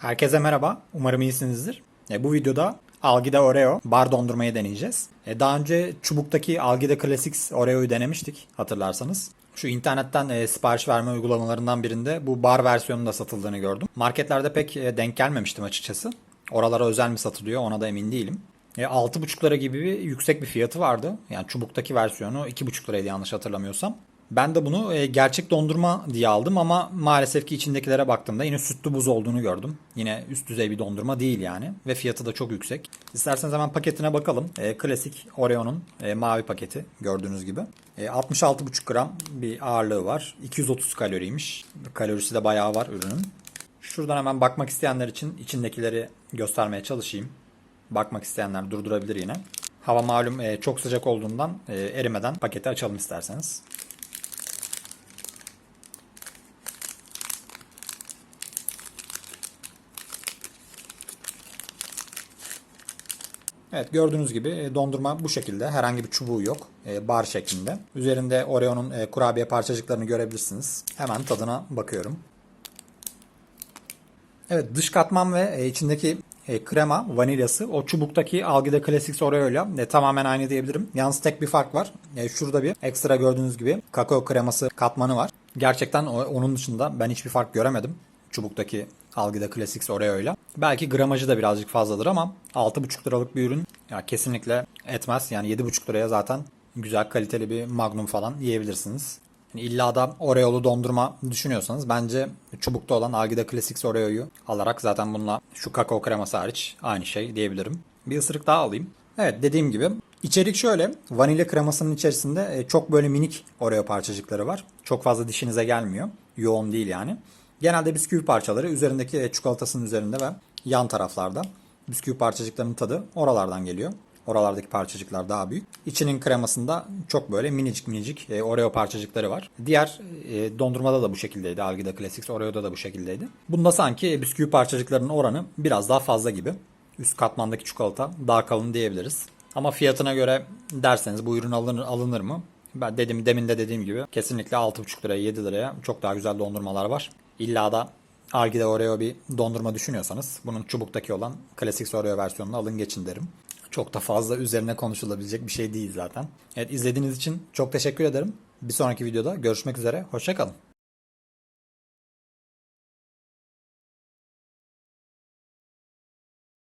Herkese merhaba. Umarım iyisinizdir. E, bu videoda Algida Oreo bar dondurmayı deneyeceğiz. E, daha önce çubuktaki Algida Classics Oreo'yu denemiştik hatırlarsanız. Şu internetten e, sipariş verme uygulamalarından birinde bu bar versiyonunda da satıldığını gördüm. Marketlerde pek e, denk gelmemiştim açıkçası. Oralara özel mi satılıyor ona da emin değilim. E, 6,5 lira gibi bir yüksek bir fiyatı vardı. Yani çubuktaki versiyonu 2,5 liraydı yanlış hatırlamıyorsam. Ben de bunu e, gerçek dondurma diye aldım ama maalesef ki içindekilere baktığımda yine sütlü buz olduğunu gördüm. Yine üst düzey bir dondurma değil yani ve fiyatı da çok yüksek. İsterseniz hemen paketine bakalım. E, klasik Oreo'nun e, mavi paketi gördüğünüz gibi. E, 66,5 gram bir ağırlığı var. 230 kaloriymiş. Kalorisi de bayağı var ürünün. Şuradan hemen bakmak isteyenler için içindekileri göstermeye çalışayım. Bakmak isteyenler durdurabilir yine. Hava malum e, çok sıcak olduğundan e, erimeden paketi açalım isterseniz. Evet gördüğünüz gibi e, dondurma bu şekilde. Herhangi bir çubuğu yok. E, bar şeklinde. Üzerinde Oreo'nun e, kurabiye parçacıklarını görebilirsiniz. Hemen tadına bakıyorum. Evet dış katman ve içindeki krema, vanilyası o çubuktaki Algida Classics Oreo ile tamamen aynı diyebilirim. Yalnız tek bir fark var. Şurada bir ekstra gördüğünüz gibi kakao kreması katmanı var. Gerçekten onun dışında ben hiçbir fark göremedim. Çubuktaki Algida Classics Oreo ile. Belki gramajı da birazcık fazladır ama 6,5 liralık bir ürün ya kesinlikle etmez. Yani 7,5 liraya zaten güzel kaliteli bir Magnum falan yiyebilirsiniz. Yani illa da Oreo'lu dondurma düşünüyorsanız bence çubukta olan Algida Classics Oreo'yu alarak zaten bununla şu kakao kreması hariç aynı şey diyebilirim. Bir ısırık daha alayım. Evet dediğim gibi içerik şöyle. Vanilya kremasının içerisinde e, çok böyle minik Oreo parçacıkları var. Çok fazla dişinize gelmiyor. Yoğun değil yani. Genelde bisküvi parçaları üzerindeki e, çikolatasının üzerinde ve yan taraflarda. Bisküvi parçacıklarının tadı oralardan geliyor. Oralardaki parçacıklar daha büyük. İçinin kremasında çok böyle minicik minicik e, Oreo parçacıkları var. Diğer e, dondurmada da bu şekildeydi. Algida Classics Oreo'da da bu şekildeydi. Bunda sanki bisküvi parçacıklarının oranı biraz daha fazla gibi. Üst katmandaki çikolata daha kalın diyebiliriz. Ama fiyatına göre derseniz bu ürün alınır, alınır mı? Ben dedim demin de dediğim gibi kesinlikle 6,5 liraya 7 liraya çok daha güzel dondurmalar var. İlla da Algida Oreo bir dondurma düşünüyorsanız bunun çubuktaki olan klasik Oreo versiyonunu alın geçin derim. Çok da fazla üzerine konuşulabilecek bir şey değil zaten. Evet izlediğiniz için çok teşekkür ederim. Bir sonraki videoda görüşmek üzere. Hoşçakalın.